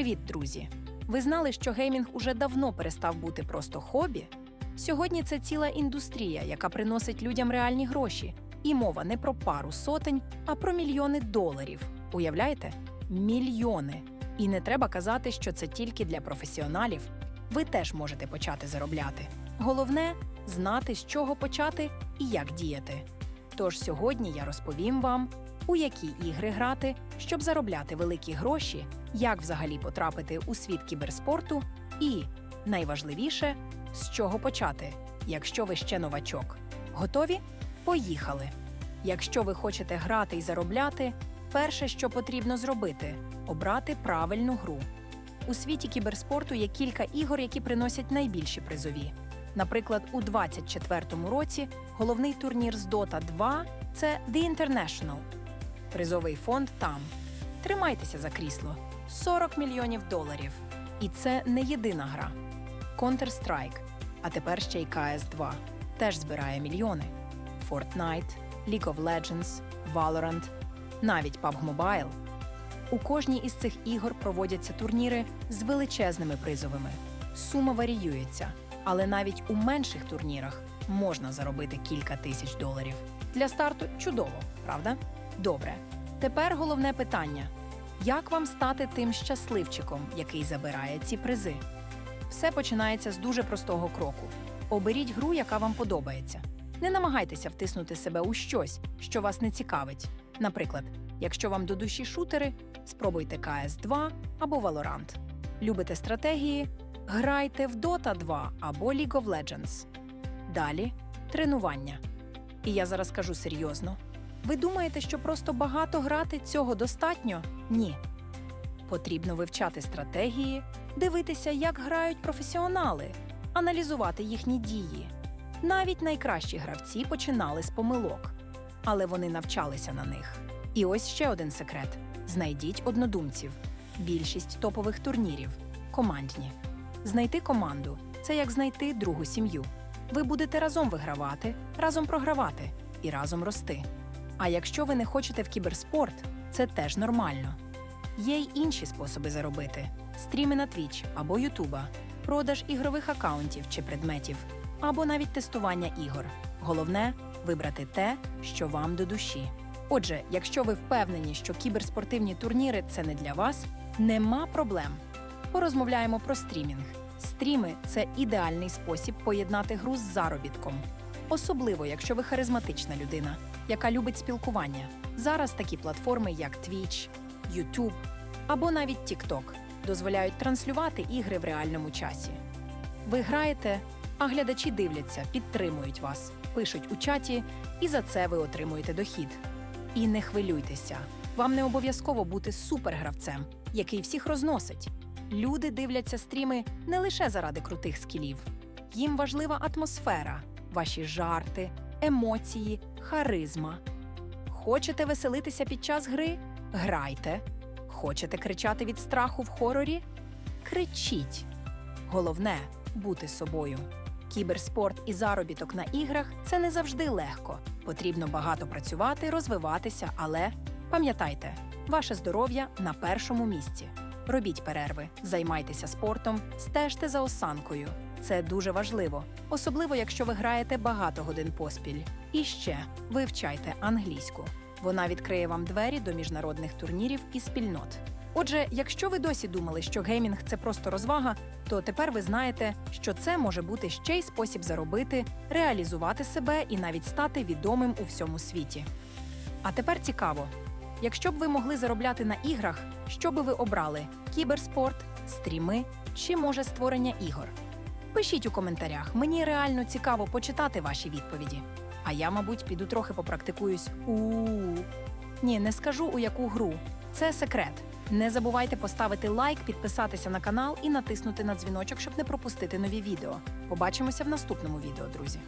Привіт, друзі! Ви знали, що геймінг уже давно перестав бути просто хобі? Сьогодні це ціла індустрія, яка приносить людям реальні гроші. І мова не про пару сотень, а про мільйони доларів. Уявляєте? Мільйони. І не треба казати, що це тільки для професіоналів. Ви теж можете почати заробляти. Головне знати, з чого почати і як діяти. Тож сьогодні я розповім вам, у які ігри грати, щоб заробляти великі гроші, як взагалі потрапити у світ кіберспорту, і найважливіше, з чого почати, якщо ви ще новачок. Готові? Поїхали! Якщо ви хочете грати і заробляти, перше, що потрібно зробити обрати правильну гру. У світі кіберспорту є кілька ігор, які приносять найбільші призові. Наприклад, у 24-му році головний турнір з Dota 2 – це The International. Призовий фонд там. Тримайтеся за крісло 40 мільйонів доларів. І це не єдина гра. Counter-Strike, а тепер ще й CS2 теж збирає мільйони. Fortnite, League of Legends, Valorant, навіть PUBG Mobile. У кожній із цих ігор проводяться турніри з величезними призовими. Сума варіюється, але навіть у менших турнірах можна заробити кілька тисяч доларів. Для старту чудово, правда? Добре. Тепер головне питання: як вам стати тим щасливчиком, який забирає ці призи? Все починається з дуже простого кроку: оберіть гру, яка вам подобається. Не намагайтеся втиснути себе у щось, що вас не цікавить. Наприклад, якщо вам до душі шутери, спробуйте CS2 або Valorant. Любите стратегії? Грайте в Dota 2 або League of Legends. Далі тренування. І я зараз кажу серйозно. Ви думаєте, що просто багато грати цього достатньо? Ні. Потрібно вивчати стратегії, дивитися, як грають професіонали, аналізувати їхні дії. Навіть найкращі гравці починали з помилок, але вони навчалися на них. І ось ще один секрет: знайдіть однодумців. Більшість топових турнірів командні. Знайти команду це як знайти другу сім'ю. Ви будете разом вигравати, разом програвати і разом рости. А якщо ви не хочете в кіберспорт, це теж нормально. Є й інші способи заробити: стріми на Twitch або Ютуба, продаж ігрових акаунтів чи предметів, або навіть тестування ігор. Головне вибрати те, що вам до душі. Отже, якщо ви впевнені, що кіберспортивні турніри це не для вас, нема проблем. Порозмовляємо про стрімінг. Стріми це ідеальний спосіб поєднати гру з заробітком. Особливо, якщо ви харизматична людина, яка любить спілкування. Зараз такі платформи, як Twitch, YouTube або навіть TikTok, дозволяють транслювати ігри в реальному часі. Ви граєте, а глядачі дивляться, підтримують вас, пишуть у чаті, і за це ви отримуєте дохід. І не хвилюйтеся, вам не обов'язково бути супергравцем, який всіх розносить. Люди дивляться стріми не лише заради крутих скілів. Їм важлива атмосфера, ваші жарти, емоції, харизма. Хочете веселитися під час гри? Грайте. Хочете кричати від страху в хорорі? Кричіть. Головне бути собою. Кіберспорт і заробіток на іграх це не завжди легко. Потрібно багато працювати, розвиватися, але пам'ятайте, ваше здоров'я на першому місці. Робіть перерви, займайтеся спортом, стежте за осанкою. Це дуже важливо, особливо якщо ви граєте багато годин поспіль. І ще вивчайте англійську. Вона відкриє вам двері до міжнародних турнірів і спільнот. Отже, якщо ви досі думали, що геймінг це просто розвага, то тепер ви знаєте, що це може бути ще й спосіб заробити, реалізувати себе і навіть стати відомим у всьому світі. А тепер цікаво: якщо б ви могли заробляти на іграх, що би ви обрали: кіберспорт, стріми чи може створення ігор? Пишіть у коментарях, мені реально цікаво почитати ваші відповіді. А я, мабуть, піду трохи попрактикуюсь у. Ні, не скажу у яку гру. Це секрет. Не забувайте поставити лайк, підписатися на канал і натиснути на дзвіночок, щоб не пропустити нові відео. Побачимося в наступному відео, друзі.